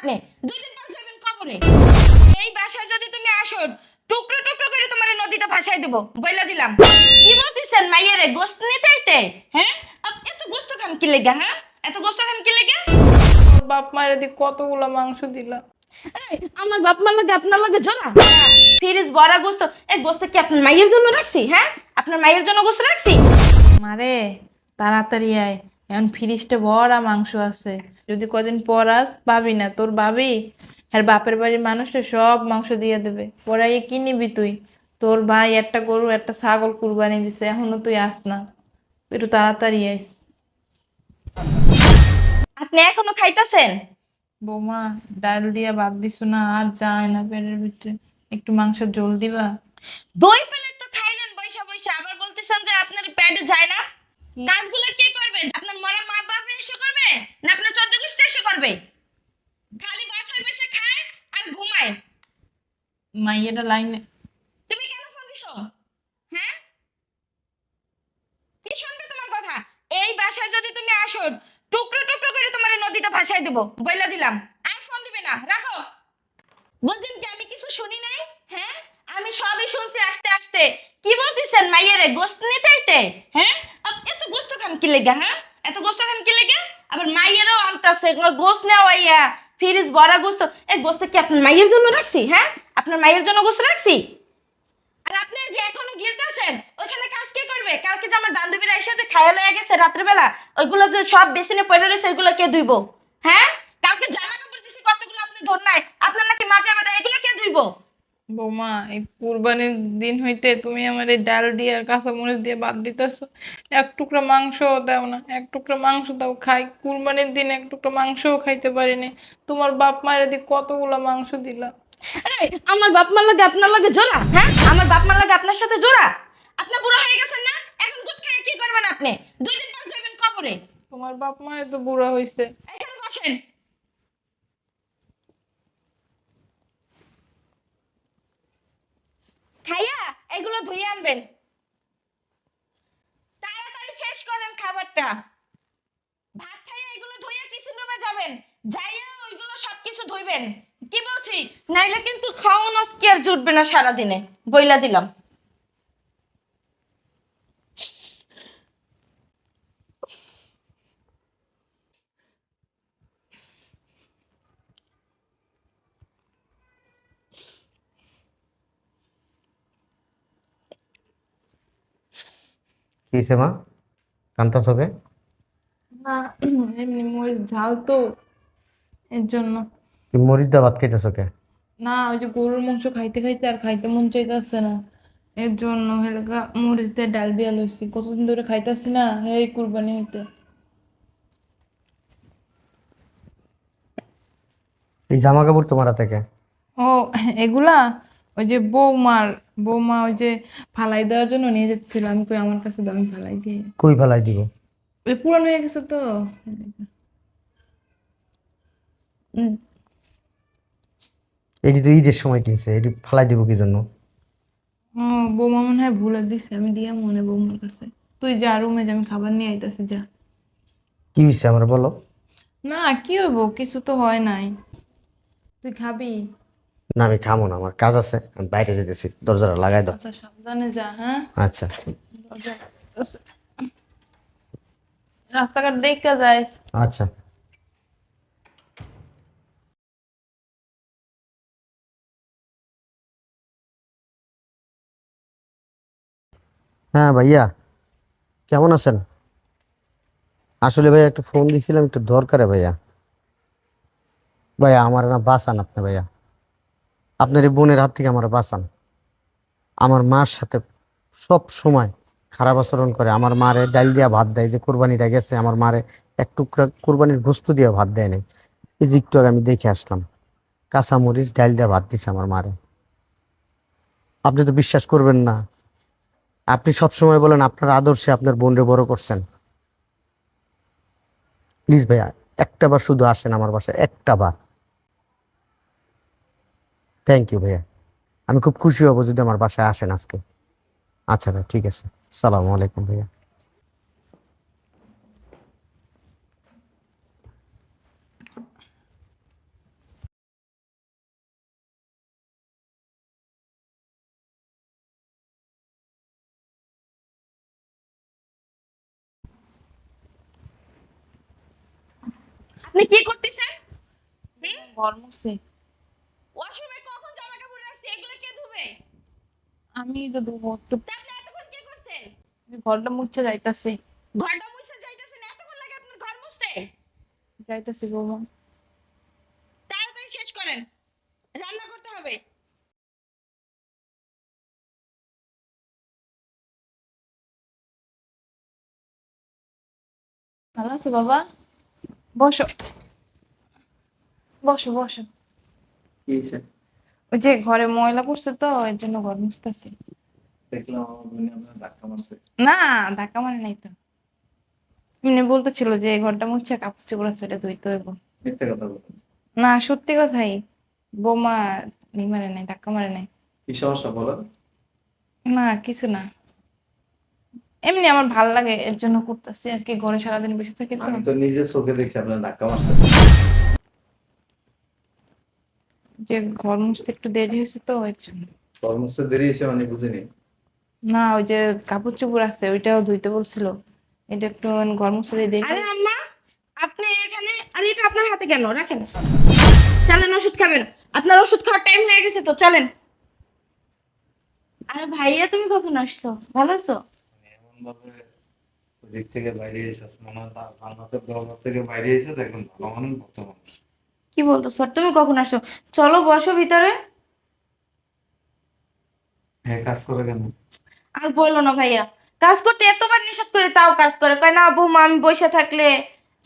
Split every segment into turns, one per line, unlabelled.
আপনি? দুই দিন পর যাবেন কবরে। এই বাসায় যদি তুমি আসো টুকরো টুকরো করে তোমার নদীতে ভাসাই দেব। বইলা দিলাম। কি বলতেছেন মাইয়ারে? গোস্ত নিতে আইতে? হ্যাঁ? আপ- এত গোস্ত খান কি লেগে হ্যাঁ? এত গোস্ত খান কি লেগে?
বাপ মায়ের দি কতগুলা মাংস দিলা।
আমার বাপ মার লাগে আপনার লাগে জোড়া ফ্রিজ ভরা গোস্ত এই গোস্ত কি আপনার মাইয়ের জন্য রাখছি হ্যাঁ? আপনার মাইয়ের জন্য গোস্ত রাখছি?
মারে তাড়াতাড়ি আয়। এখন ফ্রিজটা ভরা মাংস আছে। যদি কদিন পর আস পাবি না। তোর ভাবি আর বাপের বাড়ির মানুষে সব মাংস দিয়ে দেবে। পরাই কি নিবি তুই? তোর ভাই একটা গরু একটা ছাগল কুরবানি দিছে এখনও তুই আস না। তুই একটু তাড়াতাড়ি আইস।
আপনি এখনও খাইতেছেন?
বৌমা ডাল দিয়া বাদ দিস না আর যায় না পেটের ভিতরে। একটু মাংস জল দিবা?
দই প্লেট তো খাইলেন বৈশা বৈশা। আবার বলতেছেন যে আপনার পেটে যায় না। কাজগুলো কে করবে? আপনার মরা মা বাপ এসে করবে? না আপনার চোদ্দ গোষ্ঠী এসে করবে? খালি বাসায় বসে খায় আর ঘুমায়।
মাইয়াটা লাইনে।
তুমি কেন ফোন দিছো? হ্যাঁ? কি শুনবে তোমার কথা? এই বাসায় যদি তুমি আসো টুকরো টুকরো করে তোমার নদীতে ভাসাই দেবো। বইলা দিলাম। আর ফোন দিবে না। রাখো। বলছেন কি আমি কিছু শুনি হ্যাঁ আমি সবই শুনছি আস্তে আস্তে। কি বলতেছেন মাইয়ারে, গোস্ত নিতে আইতে? হ্যাঁ? এত গোস্ত খান কি লেগে হ্যাঁ? এত গোস্ত খান কি লেগে? আবার মাইয়েরও আনতাছে গোস্ত নেওয়া ইয়া, ফ্রিজ ভরা গোস্ত। এই গোস্ত কি আপনার মাইয়ের জন্য রাখছি হ্যাঁ? আপনার মাইয়ের জন্য গোস্ত রাখছি? আর আপনি যে এখনও গিলতেছেন ওইখানে কাজ কে করবে? কালকে যে আমার বান্ধবীরা এসে যে খাইয়া লয়ে গেছে রাত্রেবেলা, ওইগুলো যে সব বেসিনে পড়ে রয়েছে, ওইগুলো কে ধুইবো? হ্যাঁ? কালকে জামা কাপড় দিছি, কতগুলো আপনি ধর নাই, আপনার নাকি মাজা বাদা এগুলো কে ধুইবো?
বৌমা এই কুরবানির দিন হইতে তুমি আমার এই ডাল দিয়ে আর কাঁচামরিচ দিয়ে বাদ দিতেছো। এক টুকরা মাংস দাও না এক টুকরা মাংস দাও খাই। কুরবানির দিন এক টুকরা মাংসও খাইতে পারিনি। তোমার বাপ মায়ের দি কতগুলা মাংস দিলা?
এই, আমার বাপ মার লাগে আপনার লাগে জোড়া হ্যাঁ? আমার বাপ মার লাগে আপনার সাথে জোড়া। আপনি বুড়ো হয়ে গেছেন না? এখন খেয়ে কি করবেন আপনি? দুই দিন পর যাবেন কবরে।
তোমার বাপ মায়ের তো বুড়া হইছে।
এখানে বসেন। খাইয়া এগুলো ধুয়ে আনবেন। তাড়াতাড়ি শেষ করেন খাবারটা। ভাত খাইয়া এগুলো ধুইয়া কিচেন রুমে যাবেন। যাইয়া ওইগুলো সবকিছু ধুইবেন। কি বলছি? নাইলে কিন্তু খাওয়ান আজকে আর জুটবে না সারাদিনে। বইলা দিলাম।
কি হইছে মা? কান্তা চোখে?
না এমনি মরিচ ঝাল তো এর জন্য।
তুই মরিচ দা ভাত খাইতেছ কে?
না ওই যে গরুর মাংস খাইতে খাইতে আর খাইতে মন চাইতেছে না। এর জন্য হেলকা মরিচ দিয়ে ডাল দিয়া লইছি। কতদিন ধরে খাইতেছি না এই কুরবানি হইতে।
এই জামা কাপড় তোমার হাতে কে?
ও এগুলা? ওই যে বৌমার বৌমা ওই যে ফালাই দেওয়ার জন্য নিয়ে যাচ্ছিল। আমি কই আমার কাছে দাও আমি ফালাই দিই।
কই ফেলাই দিব?
ওই পুরানো হয়ে গেছে তো। উম,
এটি তো ঈদের সময় কিনছে এটি ফেলাই দিব কি জন্য?
ও বৌমা মনে হয় ভুলে দিছে আমি দিয়া মনে বৌমার কাছে। তুই যা রুমে যা আমি খাবার নিয়ে আইতাছি যা।
কি হয়েছে আমার বলো?
না কি হইব? কিছু তো হয় নাই। তুই খাবি?
না আমি খামো না আমার কাজ আছে আমি বাইরে যেতেছি দরজাটা লাগাই দাও।
আচ্ছা সাবধানে যা হ্যাঁ?
আচ্ছা।
দরজা রাস্তাঘাট দেখা যাইস
আচ্ছা। হ্যাঁ ভাইয়া কেমন আছেন? আসলে ভাইয়া একটু ফোন দিছিলাম একটু দরকারে ভাইয়া। ভাইয়া আমার না বাঁচান আপনি ভাইয়া। আপনার এই বোনের হাত থেকে আমার বাঁচান। আমার মার সাথে সব সময় খারাপ আচরণ করে। আমার মারে ডাল দিয়া ভাত দেয়, যে কোরবানিটা গেছে, আমার মারে এক টুকরা কোরবানির বস্তু দিয়ে ভাত দেয় নাই। এই যে একটু আমি দেখে আসলাম, কাঁচামরিচ ডাল দিয়ে ভাত দিছে আমার মারে। আপনি তো বিশ্বাস করবেন না। আপনি সব সময় বলেন, আপনার আদর্শে আপনার বোনরে বড় করছেন। প্লিজ ভাইয়া, একটা বার শুধু আসেন আমার বাসায়, একটা বার। থ্যাংক ইউ ভাইয়া। আমি খুব খুশি হব যদি আমার বাসায় আসেন আজকে। আচ্ছা ভাই ঠিক আছে। সালাম আলাইকুম ভাইয়া।
আপনি কি করতেছেন?
ঘর
মুছে।
আমি তো দেবো একটু
তা আপনি এতক্ষণ কি করছেন
ঘরটা মুছে যাইতাছি।
ঘরটা মুছে যাইতেছেন? এতক্ষণ লাগে আপনার ঘর মুছতে?
যাইতাছি বৌমা।
তাড়াতাড়ি শেষ করেন। রান্না করতে হবে।
ভালো আছে বাবা? বসো। বসো বসো।
কি
ওই যে ঘরে ময়লা পড়ছে তো এর জন্য ঘর মুছতেছি। না ধাক্কা মানে নাই তো। এমনি বলতেছিল যে ঘরটা মুছে কাপড় চোপড় ওটা ধুইতে হইব। না সত্যি কথাই। বোমা ই মারে নাই ধাক্কা মারে নাই।
কি সমস্যা বলেন
না কিছু না। এমনি আমার ভালো লাগে এর জন্য করতেছি আর কি ঘরে সারাদিন বসে থাকি তো
নিজের চোখে দেখছি আপনার ধাক্কা মারছে।
যে ঘর মুছতে একটু দেরি হয়েছে তো এর জন্য।
কর্মস্থ দেরি এসে মানে বুঝিনি?
না ওই যে কাপড় চোপড় আছে ওইটাও ধুইতে বলছিল। এটা একটু মানে ঘর মুছতে দেরি
আরে আম্মা আপনি এখানে আরে এটা আপনার হাতে কেন? রাখেন। চলেন ওষুধ খাবেন। আপনার ওষুধ খাওয়ার টাইম হয়ে গেছে তো চলেন। আরে ভাইয়া তুমি কখন আসছো? ভালো আছো?
এমন ভাবে দিক থেকে বাইরে এসেছ মনে হয় থেকে বাইরে এসেছ ভালো মানুষ ভক্ত মানুষ।
কি বলতো? স্যার তুমি কখন আসছো? চলো বসো ভিতরে।
হ্যাঁ কাজ করে কেন?
আর বলল না ভাইয়া। কাজ করতে এতবার নিষেধ করে তাও কাজ করে। কয় না বৌমা আমি বসে থাকলে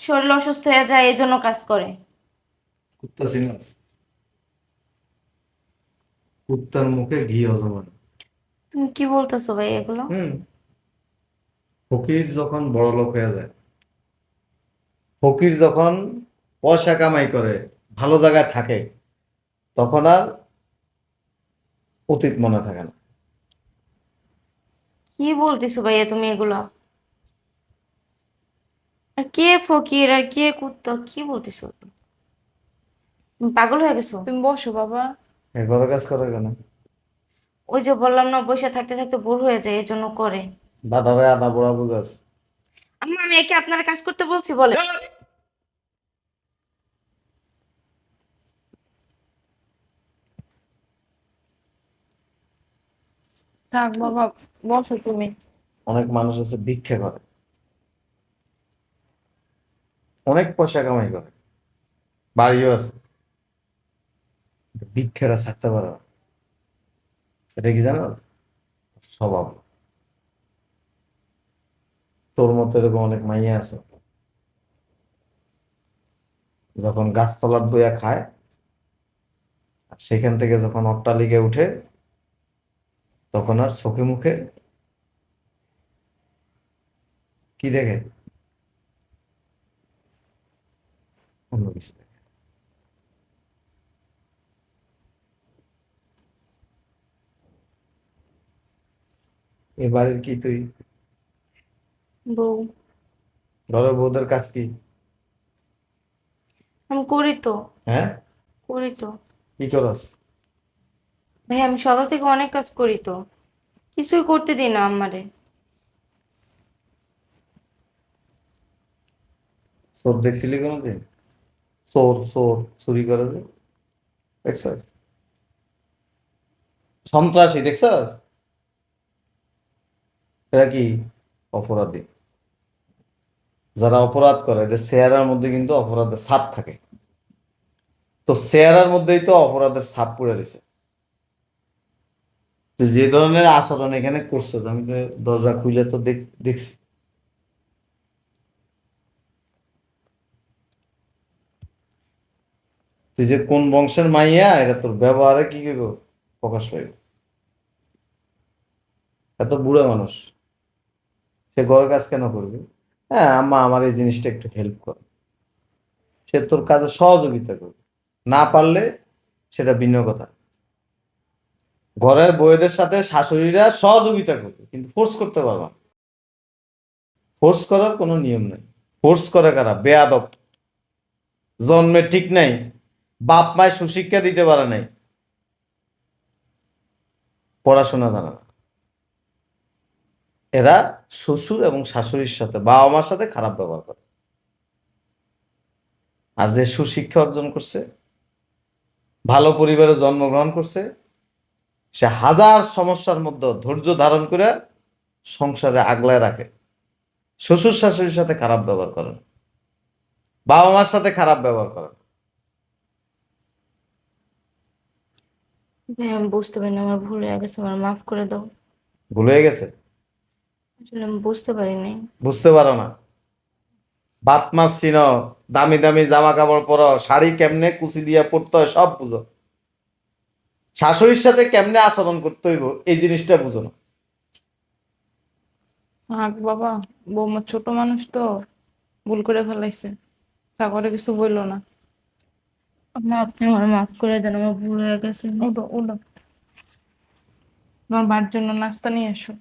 শরীর অসুস্থ হয়ে যায় এই জন্য কাজ করে।
কুত্তা চিনস কুত্তার মুখে ঘি হজম হয়।
তুমি কি বলতেছো ভাই এগুলো?
হুম। ফকির যখন বড় লোক হয়ে যায় ফকির যখন পয়সা কামাই করে ভালো জায়গায় থাকে তখন আর অতীত মনে থাকে না।
কি বলতেছো ভাইয়া তুমি এগুলো? আর কে ফকির আর কে কুত্তা কি বলতেছো? তুমি পাগল হয়ে গেছো?
তুমি বসো বাবা।
এগুলো কাজ করে কেন?
ওই যে বললাম না বসে থাকতে থাকতে বোর হয়ে যায় এই জন্য করে
দাদারে আদা বড়া বুঝাস।
আম্মা আমি একে আপনার কাজ করতে বলছি বলে
থাক বাবা, বসো তুমি।
অনেক মানুষ আছে ভিক্ষে করে। অনেক পয়সা কামাই করে। বাড়িও আছে। ভিক্ষেরা ছাড়তে পারে না। এটা কি জানো? স্বভাব। তোর মতো এরকম অনেক মাইয়া আছে। যখন গাছতলার বইয়া খায় সেখান থেকে যখন অট্টালিকে উঠে তখন আর চোখে মুখে কি দেখে? অন্য কিছু দেখে। এ কি তুই?
বউ।
ঘরের বউদের কাজ কি?
আমি করি তো।
হ্যাঁ?
করি তো।
কি করস?
ভাই আমি সকাল থেকে অনেক কাজ করি তো। কিছুই করতে দিই না আমারে।
চোর দেখছিলি কোনোদিন? চোর চোর চুরি করে যে। সন্ত্রাসী, দেখছস? এরা কি? অপরাধী। যারা অপরাধ করে, এদের চেহারার মধ্যে কিন্তু অপরাধের ছাপ থাকে। তো চেহারার মধ্যেই তো অপরাধের ছাপ পড়ে রয়েছে। তো যে ধরনের আচরণ এখানে করছ আমি তো দরজা খুলে তো দেখ- দেখছি। তুই যে কোন বংশের মাইয়া, এটা তোর ব্যবহারে কি করব? প্রকাশ পাইব। এত বুড়ো মানুষ। সে ঘরের কাজ কেন করবে? হ্যাঁ আম্মা আমার এই জিনিসটা একটু হেল্প কর। সে তোর কাজে সহযোগিতা করবে। না পারলে সেটা ভিন্ন কথা। ঘরের বউদের সাথে শাশুড়িরা সহযোগিতা করবে, কিন্তু ফোর্স করতে পারবে ফোর্স করার কোনো নিয়ম নেই। ফোর্স করে কারা? বেয়াদব। জন্মে ঠিক নাই, বাপ মায় সুশিক্ষা দিতে পারে নাই। পড়াশোনা জানে এরা শ্বশুর এবং শাশুড়ির সাথে, বাবা মার সাথে খারাপ ব্যবহার করে। আর যে সুশিক্ষা অর্জন করছে, ভালো পরিবারে জন্মগ্রহণ করছে সে হাজার সমস্যার মধ্যে ধৈর্য ধারণ করে সংসারে আগলায় রাখে। শ্বশুর শাশুড়ির সাথে খারাপ ব্যবহার করে বাবা মার সাথে খারাপ ব্যবহার করে
ভাই আমি বুঝতে পারি না আমার ভুল হয়ে গেছে আমার মাফ করে দাও।
ভুল হয়ে গেছে?
আসলে আমি বুঝতে পারিনি
বুঝতে পারো না। বাত মাছ চিনো দামি দামি জামা কাপড় পরো শাড়ি কেমনে কুচি দিয়া পরতে হয় সব বুঝো। শাশুড়ির সাথে কেমনে আচরণ করতে হইব এই জিনিসটা বুঝো না।
হাক বাবা বৌমা ছোট মানুষ তো ভুল করে ফেলাইছে। কিছু বলল না।
আপনি আমার মাফ করে দেন আমার ভুল হয়ে গেছে।
তোমার বার জন্য নাস্তা নিয়ে এসো।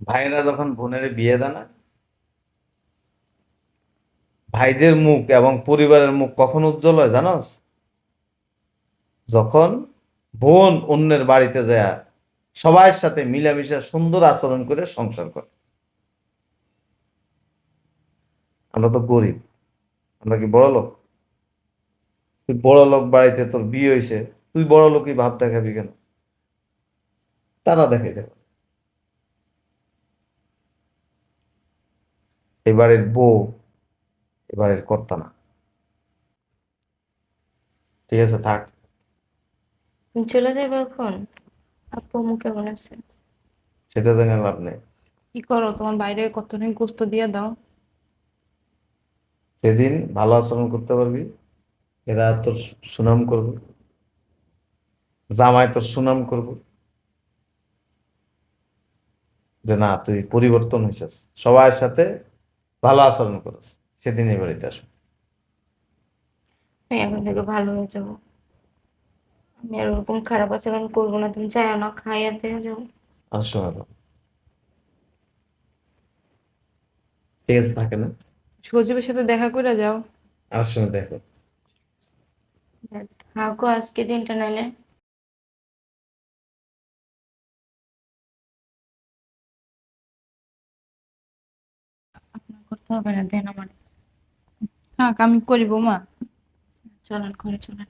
ভাইরা যখন বোনের বিয়ে দেয় না ভাইদের মুখ এবং পরিবারের মুখ কখন উজ্জ্বল হয় জানোস? যখন বোন অন্যের বাড়িতে যায় সবার সাথে মিলামিশা সুন্দর আচরণ করে সংসার করে। আমরা তো গরিব, আমরা কি বড় লোক? তুই বড় লোক বাড়িতে তোর বিয়ে হয়েছে তুই বড় লোকই ভাব দেখাবি কেন? তারা দেখে দেবে। এবারের বউ, এবারের কর্তা না। ঠিক আছে, থাক।
চলে যাবে এখন? আপু আম্মু কেমন আছে
সেটা জেনে লাভ নেই।
কি করো তোমার বাইরে কতদিন গোস্ত দিয়ে দাও?
সেদিন ভালো আচরণ করতে পারবি এরা তোর সুনাম করবে জামাই তোর সুনাম করবে। যে না তুই পরিবর্তন হয়েছিস সবার সাথে ভালো আচরণ করিস সেদিন এই বাড়িতে আসব।
এখন থেকে ভালো হয়ে যাব। আমি আর ওরকম খারাপ আচরণ করব না তুমি চাইও না খাইয়া দিয়ে যাও।
আসো ম্যাডাম ঠিক আছে থাকে না
সজীবের সাথে দেখা করে যাও।
আসো দেখো।
থাকো আজকে দিনটা নাইলে। করতে হবে না দেন আমার।
থাক আমি করি বৌমা।
চলেন ঘরে চলেন।